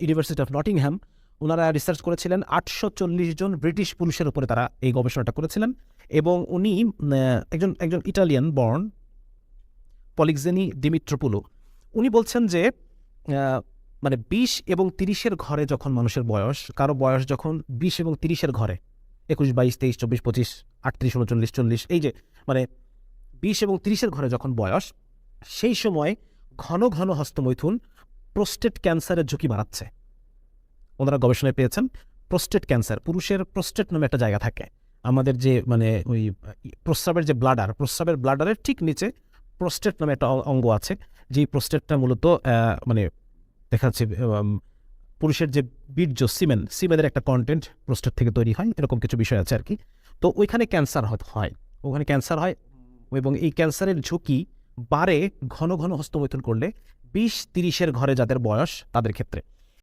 University of Nottingham ওনারা research করেছিলেন আটশো চল্লিশ জন ব্রিটিশ পুরুষের উপরে তারা এই গবেষণাটা করেছিলেন এবং উনি একজন একজন ইটালিয়ান বর্ন পলিক্সেনি ডিমিট্রোপুলো উনি বলছেন যে মানে বিশ এবং তিরিশের ঘরে যখন মানুষের বয়স, কারও বয়স যখন বিশ এবং তিরিশের ঘরে, একুশ, বাইশ, তেইশ, চব্বিশ, পঁচিশ, আটত্রিশ, উনচল্লিশ, চল্লিশ, এই যে মানে বিশ এবং তিরিশের ঘরে যখন বয়স, সেই সময় ঘন ঘন হস্তমৈথুন প্রোস্টেট ক্যান্সারের ঝুঁকি বাড়াচ্ছে। ওনারা গবেষণায় পেয়েছেন প্রোস্টেট ক্যান্সার পুরুষের প্রোস্টেট নামে একটা জায়গা থাকে। আমাদের যে মানে ওই, প্রস্রাবের যে ব্লাডার প্রস্রাবের ব্লাডারের ঠিক নিচে প্রোস্টেট নামে একটা অঙ্গ আছে। যেই প্রোস্টেটটা মূলত মানে দেখা যাচ্ছে পুরুষের যে বীর্য সিমেন সিমেনের একটা কন্টেন্ট প্রোস্টেট থেকে তৈরি হয়, এরকম কিছু বিষয় আছে আর কি। তো ওইখানে ক্যান্সার হয় ওখানে ক্যান্সার হয় এবং এই ক্যান্সারের ঝুঁকি বাড়ে ঘন ঘন হস্তমৈথুন করলে বিশ তিরিশের ঘরে যাদের বয়স তাদের ক্ষেত্রে।